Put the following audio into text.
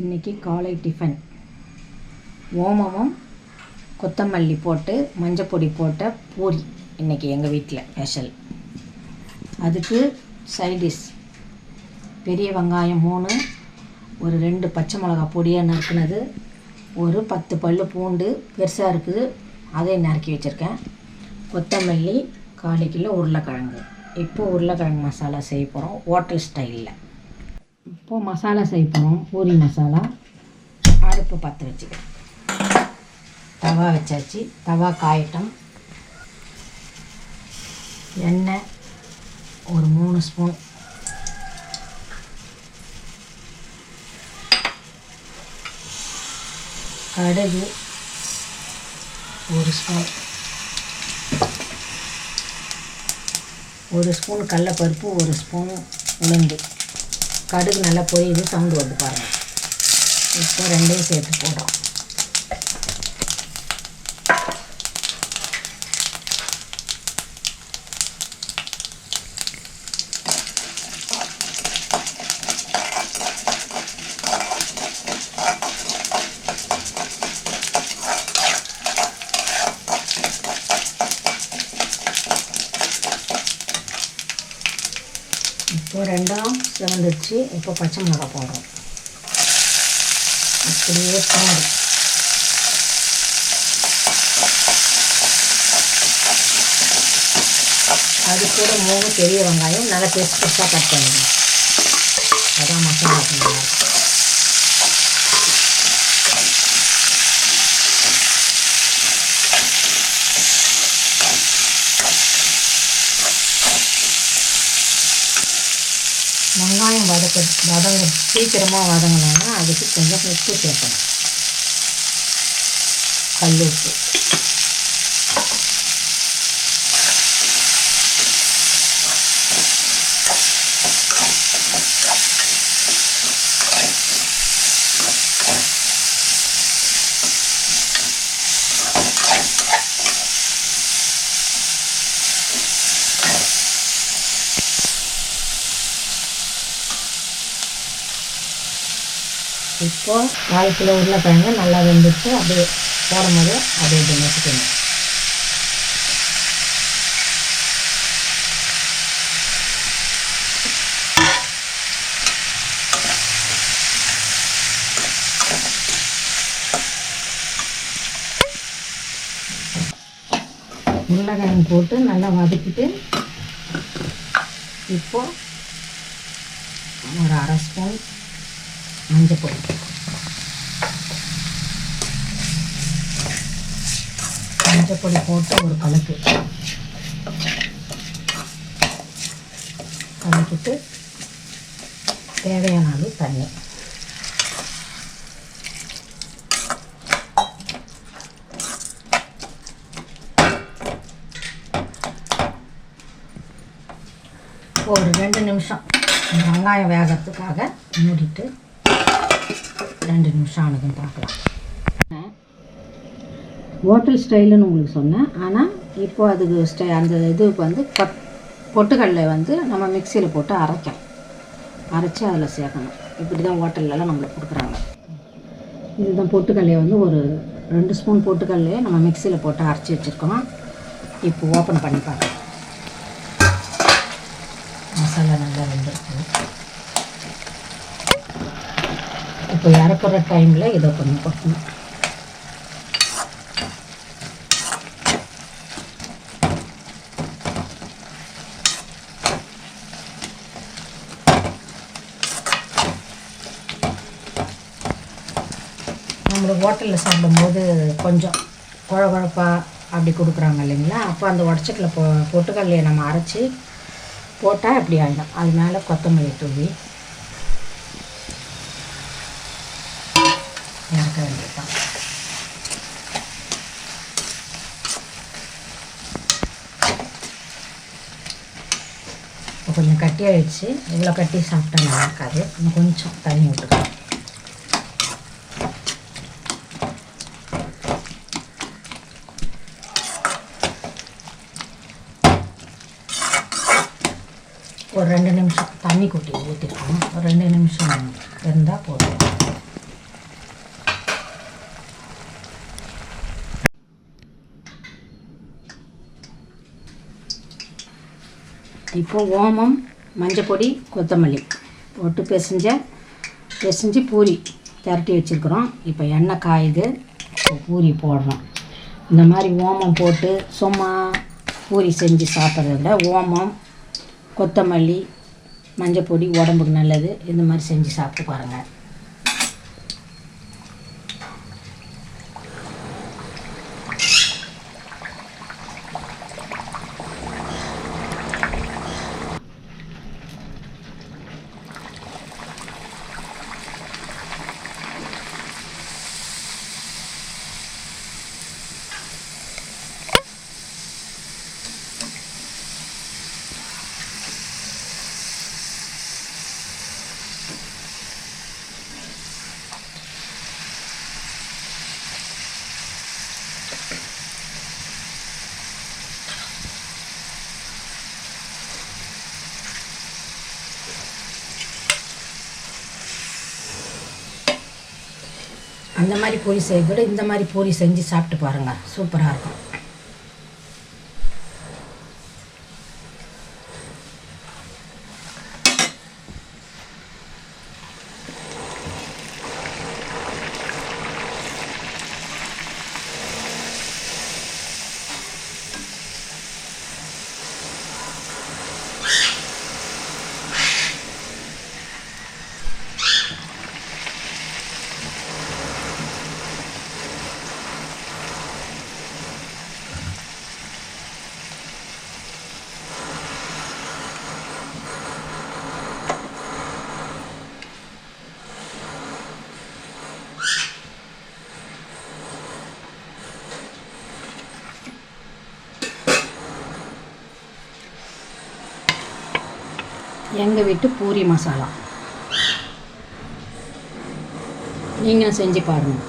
இன்றைக்கி காலை டிஃபன் ஓமமும் கொத்தமல்லி போட்டு மஞ்சப்பொடி போட்ட பூரி இன்றைக்கி எங்கள் வீட்டில் ஸ்பெஷல் அதுக்கு சைடிஷ் பெரிய வெங்காயம் மூணு ஒரு ரெண்டு பச்சை மிளகா பொடியாக நறுக்குனது ஒரு பத்து பல்லு பூண்டு பெருசாக இருக்குது அதை நறுக்கி வச்சுருக்கேன். கொத்தமல்லி கால் கிலோ உருளைக்கிழங்கு. இப்போ உருளைக்கிழங்கு மசாலா செய்ய போகிறோம் ஹோட்டல் ஸ்டைலில் இப்போது மசாலா செய்ய போகிறோம் பூரி மசாலா. அடுப்பு பற்ற வச்சுக்கிறேன் தவா வச்சாச்சு. தவா காயட்டும். எண்ணெய் ஒரு மூணு ஸ்பூன். கடுகு ஒரு ஸ்பூன். ஒரு ஸ்பூன் கடலப்பருப்பு ஒரு ஸ்பூன் உளுந்து. கடுகு நல்லா பொரியுது சவுண்டு வந்து பாருங்கள் இப்போ ரெண்டையும் சேர்த்து போடுறோம். இப்போ ரெண்டும் சிவந்துருச்சு இப்போ பச்சை மிளகா போடுறோம். அப்படியே போடும் அது கூட மூணு பெரிய வெங்காயம். நல்லா பெருசு பெருசாக கட் பண்ணிடணும் அதான் மசாலா நல்லா இருக்கும் வெங்காயம் வதக்க வதங்க சீக்கிரமாக வதங்கினோன்னா அதுக்கு கொஞ்சம் உப்பு சேர்க்கணும். கல் உப்பு. இப்போது நாலு கிலோ உருளைக்கிழங்கு நல்லா வெந்துச்சு அப்படியே போடும்போது அப்படியே இப்படி நசுக்கணும் உருளைக்கிழங்கு போட்டு நல்லா வதக்கிட்டு இப்போது ஒரு அரை ஸ்பூன் மஞ்சள் பொடி மஞ்சள் பொடி போட்டு ஒரு கலக்கு கலக்கிட்டு தேவையான அளவு தண்ணி. ஒரு ரெண்டு நிமிஷம். வெங்காயம் வேகிறதுக்காக மூடிட்டு ரெண்டு நிமிஷம் ஆனதுன்னு பார்க்கலாம். ஹோட்டல் ஸ்டைலுன்னு உங்களுக்கு சொன்னேன். ஆனால் இப்போ அதுக்கு ஸ்டை அந்த இதுக்கு வந்து கொட் பொட்டுக்கடலை வந்து நம்ம மிக்சியில் போட்டு அரைக்கணும். அரைச்சி அதில் சேர்க்கணும். இப்படி தான் ஹோட்டல்லலாம் நம்மளுக்கு கொடுக்குறாங்க. இதுதான் பொட்டுக்கடலையை வந்து ஒரு ரெண்டு ஸ்பூன் பொட்டுக்கடலையை நம்ம மிக்சியில் போட்டு அரைச்சி வச்சுருக்கோம். இப்போ ஓப்பன் பண்ணி பார்க்கலாம். மசாலா நல்லா வெந்திருக்கு இப்போ இறக்குற டைமில் இதை கொஞ்சம் கொட்டணும் நம்மளுக்கு ஹோட்டலில் சாப்பிடும்போது கொஞ்சம் குழ குழப்பா அப்படி கொடுக்குறாங்க இல்லைங்களா? அப்போ அந்த உடச்சக்கல பொ பொட்டுக்கல்லையை நம்ம அரைச்சி போட்டால் அப்படி ஆகிடும் அது மேலே கொத்தமல்லி தூவி கொஞ்சம் கட்டி ஆயிடுச்சு இவ்வளோ கட்டி சாப்பிட்டா நல்லா இருக்காது. இன்னும் கொஞ்சம் தண்ணி விட்டுக்கலாம் ஒரு ரெண்டு நிமிஷம் தண்ணி கொட்டி ஊற்றிருக்கோம் ஒரு ரெண்டு நிமிஷம் இருந்தால் போதும். இப்போ ஓமம் மஞ்சப்பொடி கொத்தமல்லி போட்டு பிசைஞ்ச பிசைஞ்சு பூரி திரட்டி வச்சுருக்குறோம். இப்போ எண்ணெய் காயுது. இப்போ பூரி போடுறோம். இந்த மாதிரி ஓமம் போட்டு சும்மா பூரி செஞ்சு சாப்பிட்றத விட ஓமம் கொத்தமல்லி மஞ்சப்பொடி உடம்புக்கு நல்லது. இந்த மாதிரி செஞ்சு சாப்பிட்டு பாருங்கள் அந்த மாதிரி பூரி செய்ய விட இந்த மாதிரி பூரி செஞ்சு சாப்பிட்டு பாருங்கள் சூப்பராக இருக்கும். எங்கள் வீட்டு பூரி மசாலா. நீங்களும் செஞ்சு பாருங்கள்